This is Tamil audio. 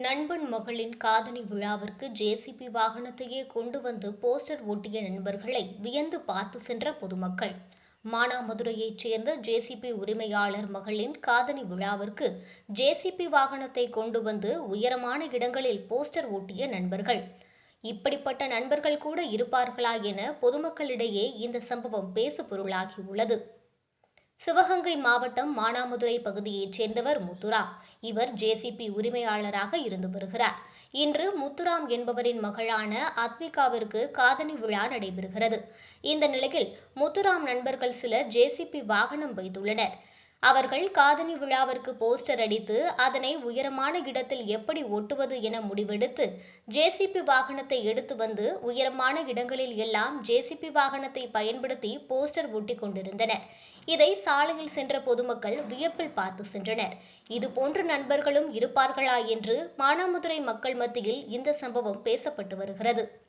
நண்பன் மகளின் காதணி விழாவிற்கு ஜேசிபி வாகனத்தையே கொண்டு வந்து போஸ்டர் ஒட்டிய நண்பர்களை வியந்து பார்த்து சென்ற பொதுமக்கள். மானாமதுரையைச் சேர்ந்த ஜேசிபி உரிமையாளர் மகளின் காதணி விழாவிற்கு ஜேசிபி வாகனத்தை கொண்டு வந்து உயரமான இடங்களில் போஸ்டர் ஒட்டிய நண்பர்கள். இப்படிப்பட்ட நண்பர்கள் கூட இருப்பார்களா என பொதுமக்களிடையே இந்த சம்பவம் பேசு பொருளாகியுள்ளது சிவகங்கை மாவட்டம் மானாமதுரை பகுதியைச் சேர்ந்தவர் முத்துராம் இவர் ஜேசிபி உரிமையாளராக இருந்து வருகிறார். இன்று முத்துராம் என்பவரின் மகளான அத்விகாவிற்கு காதணி விழா நடைபெறுகிறது. இந்த நிலையில் முத்துராம் நண்பர்கள் சிலர் ஜேசிபி வாகனம் வைத்துள்ளனர். அவர்கள் காதணி விழாவிற்கு போஸ்டர் அடித்து அதனை உயரமான இடத்தில் எப்படி ஒட்டுவது என முடிவெடுத்து ஜேசிபி வாகனத்தை எடுத்து வந்து உயரமான இடங்களில் எல்லாம் ஜேசிபி வாகனத்தை பயன்படுத்தி போஸ்டர் ஒட்டி கொண்டிருந்தனர். இதை சாலையில் சென்ற பொதுமக்கள் வியப்பில் பார்த்து சென்றனர். இதுபோன்ற நண்பர்களும் இருப்பார்களா என்று மானாமதுரை மக்கள் மத்தியில் இந்த சம்பவம் பேசப்பட்டு வருகிறது.